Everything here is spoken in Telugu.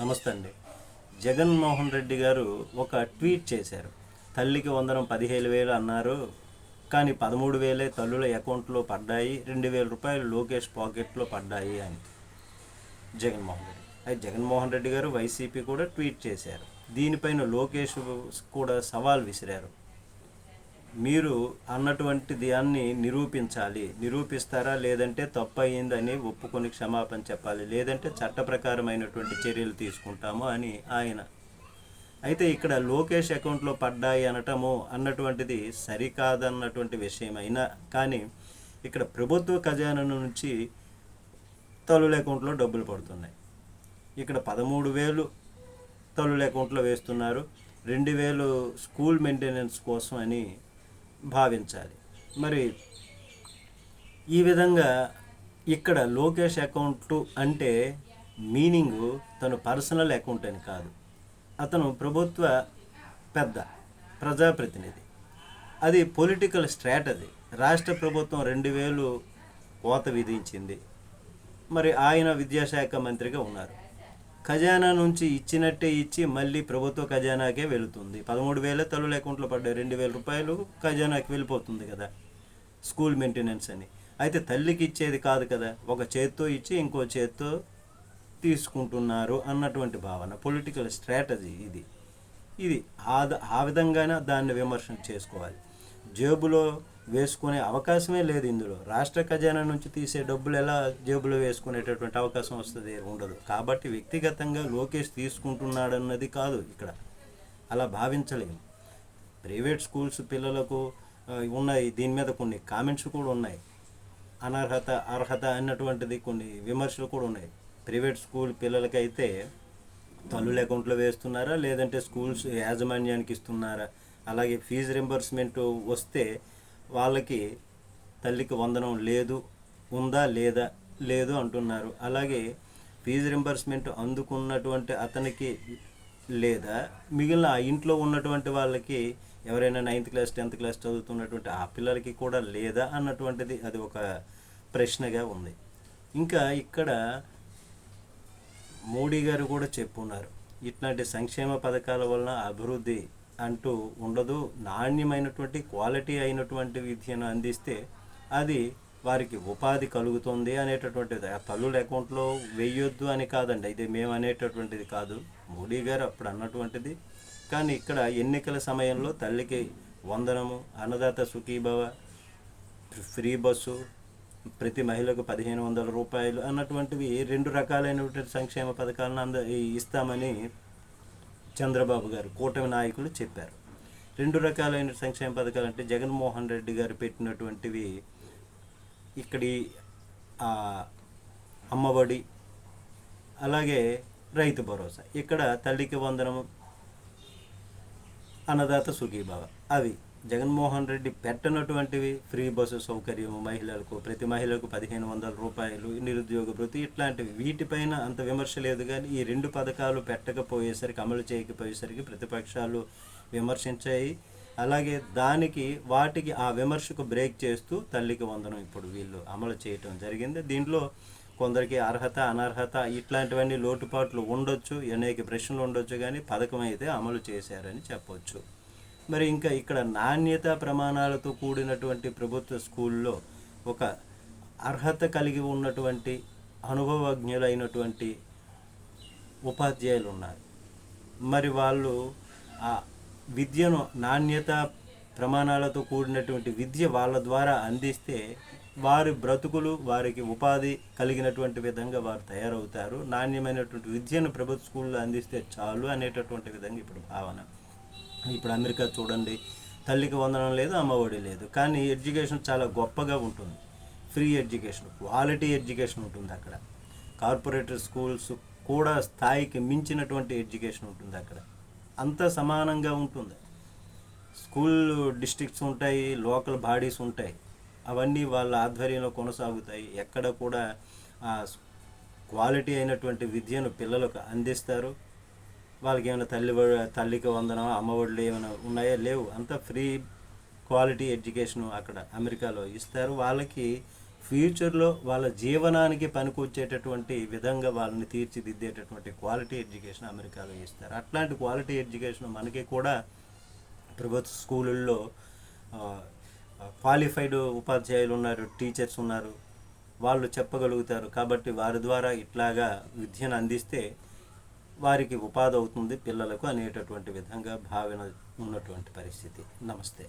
నమస్తే అండి. జగన్మోహన్ రెడ్డి గారు ఒక ట్వీట్ చేశారు. తల్లికి వందనం పదిహేను వేలు అన్నారు. కానీ పదమూడు వేలే తల్లుల అకౌంట్లో పడ్డాయి. రెండు వేల రూపాయలు లోకేష్ పాకెట్లో పడ్డాయి అని జగన్మోహన్ రెడ్డి. అయితే జగన్మోహన్ రెడ్డి గారు వైసీపీ కూడా ట్వీట్ చేశారు. దీనిపైన లోకేష్ కూడా సవాల్ విసిరారు. మీరు అన్నటువంటి దాన్ని నిరూపించాలి. నిరూపిస్తారా? లేదంటే తప్పు అయిందని ఒప్పుకొని క్షమాపణ చెప్పాలి. లేదంటే చట్ట ప్రకారమైనటువంటి చర్యలు తీసుకుంటాము అని ఆయన. అయితే ఇక్కడ లోకేష్ అకౌంట్లో పడ్డాయి అనటము అన్నటువంటిది సరికాదన్నటువంటి విషయం అయినా కానీ ఇక్కడ ప్రభుత్వ ఖజానా నుంచి తలుల అకౌంట్లో డబ్బులు పడుతున్నాయి. ఇక్కడ పదమూడు వేలు తలుల అకౌంట్లో వేస్తున్నారు. రెండు వేలు స్కూల్ మెయింటెనెన్స్ కోసం అని భావించాలి. మరి ఈ విధంగా ఇక్కడ లోకేష్ అకౌంట్ అంటే మీనింగు తను పర్సనల్ అకౌంట్ అని కాదు. అతను ప్రభుత్వ పెద్ద ప్రజాప్రతినిధి. అది పొలిటికల్ స్ట్రాటజీ. రాష్ట్ర ప్రభుత్వం రెండు వేలు కోత విధించింది. మరి ఆయన విద్యాశాఖ మంత్రిగా ఉన్నారు. ఖజానా నుంచి ఇచ్చినట్టే ఇచ్చి మళ్ళీ ప్రభుత్వ ఖజానాకే వెళుతుంది. పదమూడు వేల తల్లుల అకౌంట్లో పడ్డాయి రెండు వేల రూపాయలు ఖజానాకి వెళ్ళిపోతుంది కదా స్కూల్ మెయింటెనెన్స్ అని. అయితే తల్లికి ఇచ్చేది కాదు కదా ఒక చేత్తో ఇచ్చి ఇంకో చేత్తో తీసుకుంటున్నారు అన్నటువంటి భావన పొలిటికల్ స్ట్రాటజీ ఇది. ఇది ఆ ఆ విధంగానే దాన్ని విమర్శన చేసుకోవాలి. జేబులో వేసుకునే అవకాశమే లేదు ఇందులో. రాష్ట్ర ఖజానా నుంచి తీసే డబ్బులు ఎలా జేబులో వేసుకునేటటువంటి అవకాశం వస్తుంది? ఉండదు. కాబట్టి వ్యక్తిగతంగా లోకేష్ తీసుకుంటున్నాడన్నది కాదు ఇక్కడ. అలా భావించలేము. ప్రైవేట్ స్కూల్స్ పిల్లలకు ఉన్నాయి. దీని మీద కొన్ని కామెంట్స్ కూడా ఉన్నాయి. అనర్హత అర్హత అన్నటువంటిది కొన్ని విమర్శలు కూడా ఉన్నాయి. ప్రైవేట్ స్కూల్ పిల్లలకైతే తల్లుల అకౌంట్లో వేస్తున్నారా? లేదంటే స్కూల్స్ యాజమాన్యానికి ఇస్తున్నారా? అలాగే ఫీజు రింబర్స్మెంట్ వస్తే వాళ్ళకి తల్లికి వందనం లేదు ఉందా లేదా లేదు అంటున్నారు. అలాగే ఫీజు రింబర్స్మెంట్ అందుకున్నటువంటి అతనికి లేదా మిగిలిన ఆ ఇంట్లో ఉన్నటువంటి వాళ్ళకి ఎవరైనా నైన్త్ క్లాస్ టెన్త్ క్లాస్ చదువుతున్నటువంటి ఆ పిల్లలకి కూడా లేదా అన్నటువంటిది అది ఒక ప్రశ్నగా ఉంది. ఇంకా ఇక్కడ మోడీ గారు కూడా చెప్పున్నారు. ఇట్లాంటి సంక్షేమ పథకాల వలన అభివృద్ధి అంటూ ఉండదు. నాణ్యమైనటువంటి క్వాలిటీ అయినటువంటి విద్యను అందిస్తే అది వారికి ఉపాధి కలుగుతుంది అనేటటువంటిది. ఆ తల్లుల అకౌంట్లో వెయ్యొద్దు అని కాదండి. ఇది మేము అనేటటువంటిది కాదు. మోడీ గారు అప్పుడు అన్నటువంటిది. కానీ ఇక్కడ ఎన్నికల సమయంలో తల్లికి వందనము అన్నదాత సుఖీభవ ఫ్రీ బస్సు ప్రతి మహిళకు పదిహేను వందల రూపాయలు అన్నటువంటివి రెండు రకాలైనటువంటి సంక్షేమ పథకాలను అంద ఇస్తామని చంద్రబాబు గారు కూటమి నాయకులు చెప్పారు. రెండు రకాలైన సంక్షేమ పథకాలు అంటే జగన్మోహన్ రెడ్డి గారు పెట్టినటువంటివి ఇక్కడి అమ్మఒడి అలాగే రైతు భరోసా. ఇక్కడ తల్లికి వందనము అన్నదాత సుఖీభావ. అవి జగన్మోహన్ రెడ్డి పెట్టనటువంటివి ఫ్రీ బస్సు సౌకర్యం మహిళలకు ప్రతి మహిళకు పదిహేను వందల రూపాయలు నిరుద్యోగ భృతి ఇట్లాంటివి. వీటిపైన అంత విమర్శ లేదు కానీ ఈ రెండు పథకాలు పెట్టకపోయేసరికి అమలు చేయకపోయేసరికి ప్రతిపక్షాలు విమర్శించాయి. అలాగే దానికి వాటికి ఆ విమర్శకు బ్రేక్ చేస్తూ తల్లికి వందనం ఇప్పుడు వీళ్ళు అమలు చేయటం జరిగింది. దీంట్లో కొందరికి అర్హత అనర్హత ఇట్లాంటివన్నీ లోటుపాట్లు ఉండొచ్చు అనేక ప్రశ్నలు ఉండొచ్చు కానీ పథకం అయితే అమలు చేశారని చెప్పొచ్చు. మరి ఇంకా ఇక్కడ నాణ్యత ప్రమాణాలతో కూడినటువంటి ప్రభుత్వ స్కూల్లో ఒక అర్హత కలిగి ఉన్నటువంటి అనుభవజ్ఞులైనటువంటి ఉపాధ్యాయులు ఉన్నారు మరి వాళ్ళు ఆ విద్యను నాణ్యత ప్రమాణాలతో కూడినటువంటి విద్య వాళ్ళ ద్వారా అందిస్తే వారి బ్రతుకులు వారికి ఉపాధి కలిగినటువంటి విధంగా వారు తయారవుతారు. నాణ్యమైనటువంటి విద్యను ప్రభుత్వ స్కూల్లో అందిస్తే చాలు అనేటటువంటి విధంగా ఇప్పుడు భావన. ఇప్పుడు అమెరికా చూడండి తల్లికి వందనం లేదు అమ్మఒడి లేదు. కానీ ఎడ్యుకేషన్ చాలా గొప్పగా ఉంటుంది. ఫ్రీ ఎడ్యుకేషన్ క్వాలిటీ ఎడ్యుకేషన్ ఉంటుంది అక్కడ. కార్పొరేటర్ స్కూల్స్ కూడా స్థాయికి మించినటువంటి ఎడ్యుకేషన్ ఉంటుంది అక్కడ. అంతా సమానంగా ఉంటుంది. స్కూల్ డిస్ట్రిక్ట్స్ ఉంటాయి లోకల్ బాడీస్ ఉంటాయి. అవన్నీ వాళ్ళ ఆధ్వర్యంలో కొనసాగుతాయి. ఎక్కడ కూడా క్వాలిటీ అయినటువంటి విద్యను పిల్లలకు అందిస్తారు. వాళ్ళకి ఏమైనా తల్లి తల్లికి వందనం అమ్మఒడులు ఏమైనా ఉన్నాయా? లేవు. అంతా ఫ్రీ క్వాలిటీ ఎడ్యుకేషన్ అక్కడ అమెరికాలో ఇస్తారు. వాళ్ళకి ఫ్యూచర్లో వాళ్ళ జీవనానికి పనికొచ్చేటటువంటి విధంగా వాళ్ళని తీర్చిదిద్దేటటువంటి క్వాలిటీ ఎడ్యుకేషన్ అమెరికాలో ఇస్తారు. అట్లాంటి క్వాలిటీ ఎడ్యుకేషన్ మనకి కూడా ప్రభుత్వ స్కూళ్ళల్లో క్వాలిఫైడ్ ఉపాధ్యాయులు ఉన్నారు టీచర్స్ ఉన్నారు. వాళ్ళు చెప్పగలుగుతారు. కాబట్టి వారి ద్వారా ఇట్లాగా విద్యను అందిస్తే వారికి ఉపాధి అవుతుంది పిల్లలకు అనేటటువంటి విధంగా భావన ఉన్నటువంటి పరిస్థితి. నమస్తే.